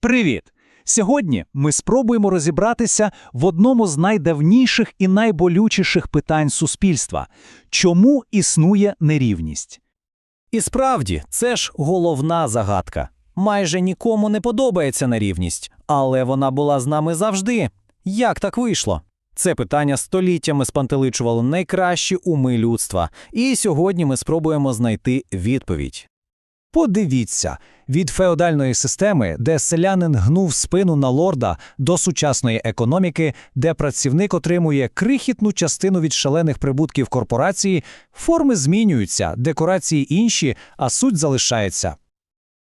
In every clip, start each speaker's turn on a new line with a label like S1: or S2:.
S1: Привіт! Сьогодні ми спробуємо розібратися в одному з найдавніших і найболючіших питань суспільства чому існує нерівність?
S2: І справді, це ж головна загадка. Майже нікому не подобається нерівність, але вона була з нами завжди. Як так вийшло? Це питання століттями спантеличувало найкращі уми людства, і сьогодні ми спробуємо знайти відповідь.
S1: Подивіться, від феодальної системи, де селянин гнув спину на лорда, до сучасної економіки, де працівник отримує крихітну частину від шалених прибутків корпорації, форми змінюються, декорації інші, а суть залишається.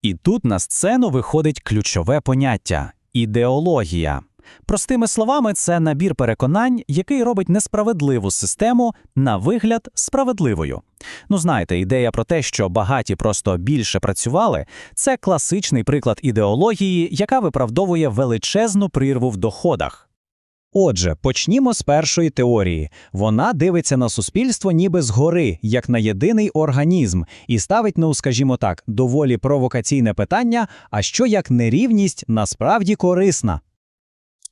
S1: І тут на сцену виходить ключове поняття ідеологія. Простими словами, це набір переконань, який робить несправедливу систему на вигляд справедливою. Ну, знаєте, ідея про те, що багаті просто більше працювали, це класичний приклад ідеології, яка виправдовує величезну прірву в доходах. Отже, почнімо з першої теорії. Вона дивиться на суспільство ніби згори, як на єдиний організм, і ставить, ну, скажімо так, доволі провокаційне питання: а що як нерівність насправді корисна?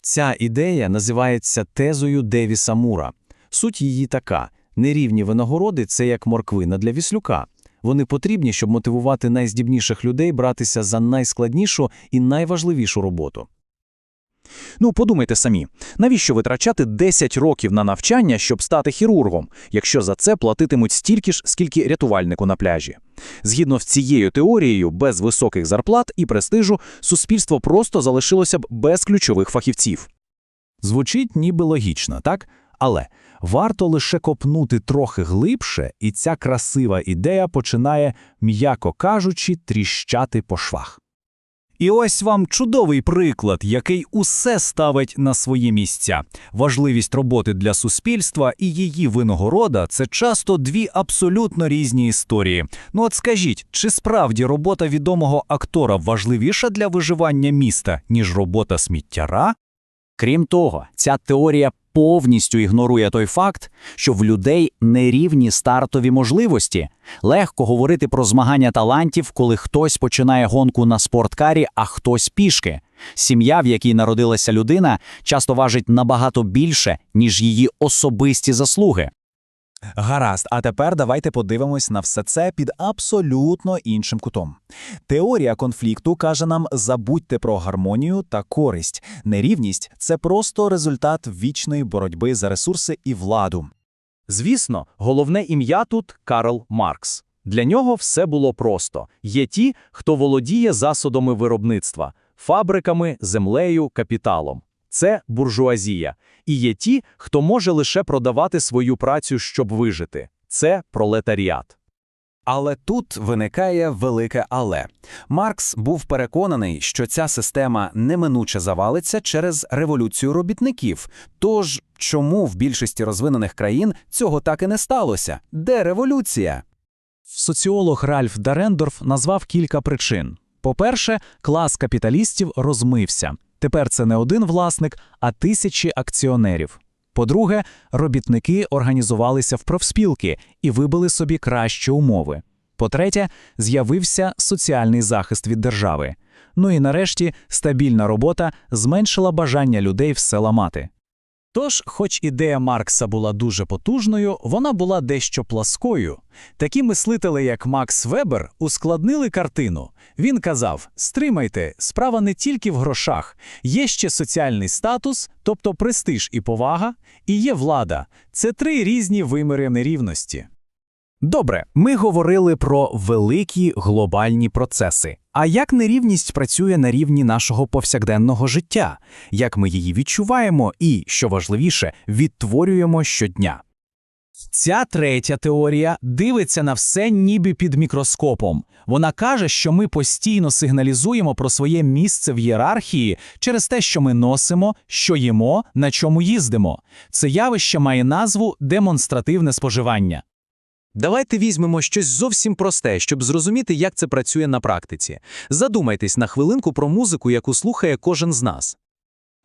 S2: Ця ідея називається тезою Девіса Мура. Суть її така: нерівні винагороди це як морквина для віслюка. Вони потрібні, щоб мотивувати найздібніших людей братися за найскладнішу і найважливішу роботу.
S1: Ну, подумайте самі, навіщо витрачати 10 років на навчання, щоб стати хірургом, якщо за це платитимуть стільки ж, скільки рятувальнику на пляжі? Згідно з цією теорією, без високих зарплат і престижу, суспільство просто залишилося б без ключових фахівців. Звучить ніби логічно, так? Але варто лише копнути трохи глибше, і ця красива ідея починає, м'яко кажучи, тріщати по швах. І ось вам чудовий приклад, який усе ставить на свої місця. Важливість роботи для суспільства і її винагорода це часто дві абсолютно різні історії. Ну от скажіть, чи справді робота відомого актора важливіша для виживання міста, ніж робота сміттяра? Крім того, ця теорія повністю ігнорує той факт, що в людей нерівні стартові можливості. Легко говорити про змагання талантів, коли хтось починає гонку на спорткарі, а хтось пішки. Сім'я, в якій народилася людина, часто важить набагато більше, ніж її особисті заслуги. Гаразд, а тепер давайте подивимось на все це під абсолютно іншим кутом. Теорія конфлікту каже нам: забудьте про гармонію та користь. Нерівність це просто результат вічної боротьби за ресурси і владу. Звісно, головне ім'я тут Карл Маркс. Для нього все було просто: є ті, хто володіє засобами виробництва, фабриками, землею, капіталом. Це буржуазія. І є ті, хто може лише продавати свою працю, щоб вижити. Це пролетаріат.
S3: Але тут виникає велике але. Маркс був переконаний, що ця система неминуче завалиться через революцію робітників. Тож чому в більшості розвинених країн цього так і не сталося? Де революція?
S1: Соціолог Ральф Дарендорф назвав кілька причин. По-перше, клас капіталістів розмився. Тепер це не один власник, а тисячі акціонерів. По-друге, робітники організувалися в профспілки і вибили собі кращі умови. По-третє, з'явився соціальний захист від держави. Ну і нарешті стабільна робота зменшила бажання людей все ламати. Тож, хоч ідея Маркса була дуже потужною, вона була дещо пласкою. Такі мислителі, як Макс Вебер, ускладнили картину. Він казав: стримайте, справа не тільки в грошах, є ще соціальний статус, тобто престиж і повага, і є влада. Це три різні виміри нерівності. Добре, ми говорили про великі глобальні процеси. А як нерівність працює на рівні нашого повсякденного життя, як ми її відчуваємо і, що важливіше, відтворюємо щодня? Ця третя теорія дивиться на все ніби під мікроскопом. Вона каже, що ми постійно сигналізуємо про своє місце в ієрархії через те, що ми носимо, що їмо, на чому їздимо. Це явище має назву демонстративне споживання.
S2: Давайте візьмемо щось зовсім просте, щоб зрозуміти, як це працює на практиці. Задумайтесь на хвилинку про музику, яку слухає кожен з нас.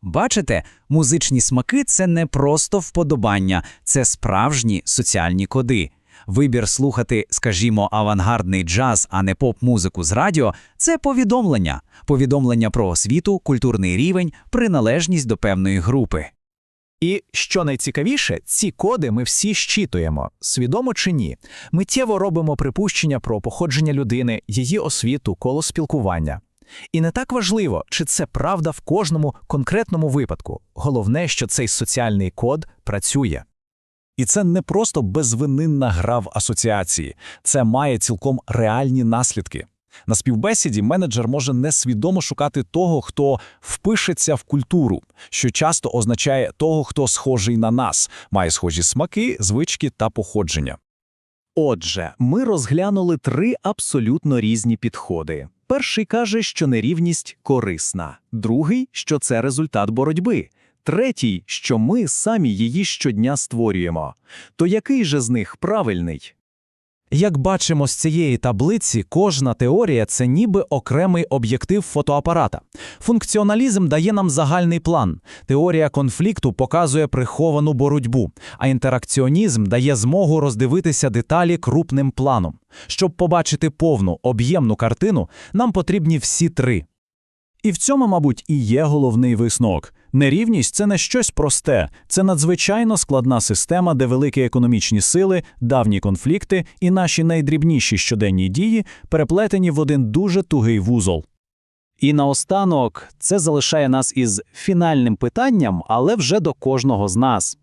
S4: Бачите, музичні смаки це не просто вподобання, це справжні соціальні коди. Вибір слухати, скажімо, авангардний джаз, а не поп-музику з радіо це повідомлення. Повідомлення про освіту, культурний рівень, приналежність до певної групи.
S5: І що найцікавіше, ці коди ми всі щитуємо, свідомо чи ні. Миттєво робимо припущення про походження людини, її освіту, коло спілкування. І не так важливо, чи це правда в кожному конкретному випадку. Головне, що цей соціальний код працює.
S6: І це не просто безвининна гра в асоціації, це має цілком реальні наслідки. На співбесіді менеджер може несвідомо шукати того, хто впишеться в культуру, що часто означає того, хто схожий на нас, має схожі смаки, звички та походження.
S7: Отже, ми розглянули три абсолютно різні підходи. Перший каже, що нерівність корисна, другий, що це результат боротьби, третій, що ми самі її щодня створюємо. То який же з них правильний?
S1: Як бачимо з цієї таблиці, кожна теорія це ніби окремий об'єктив фотоапарата. Функціоналізм дає нам загальний план. Теорія конфлікту показує приховану боротьбу, а інтеракціонізм дає змогу роздивитися деталі крупним планом. Щоб побачити повну об'ємну картину, нам потрібні всі три.
S6: І в цьому, мабуть, і є головний висновок. Нерівність це не щось просте, це надзвичайно складна система, де великі економічні сили, давні конфлікти і наші найдрібніші щоденні дії переплетені в один дуже тугий вузол.
S1: І наостанок це залишає нас із фінальним питанням, але вже до кожного з нас.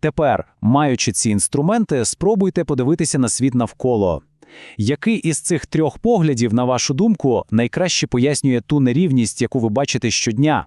S1: Тепер, маючи ці інструменти, спробуйте подивитися на світ навколо. Який із цих трьох поглядів, на вашу думку, найкраще пояснює ту нерівність, яку ви бачите щодня?